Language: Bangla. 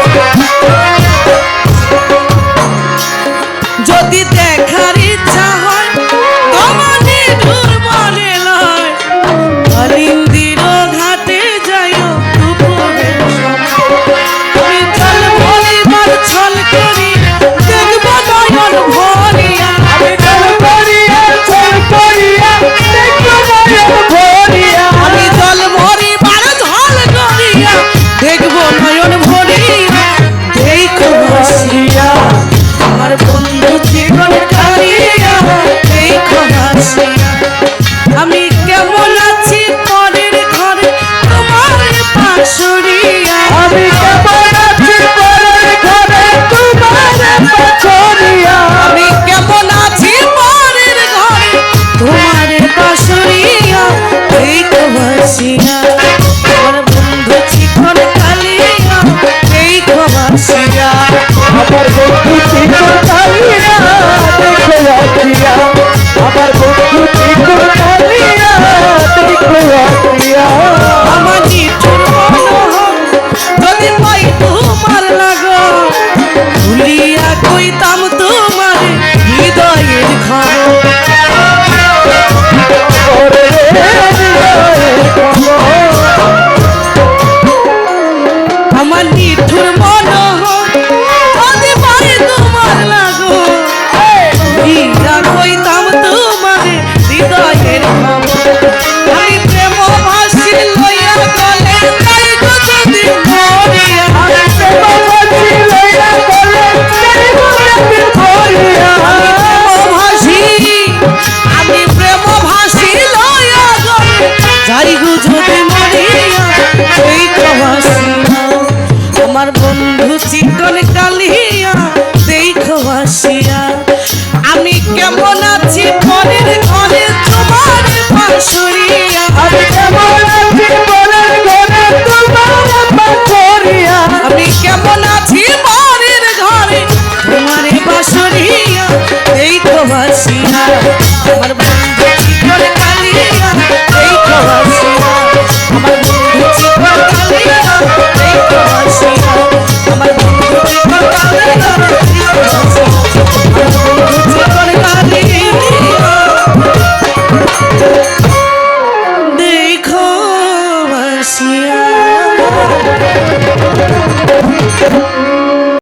Let's. সে আর মরিয়া। ওই খাওয়াসিয়া তোমার বন্ধু চিকন সেই খাওয়াসিয়া আমি কেমন আছি? পরের ঘরে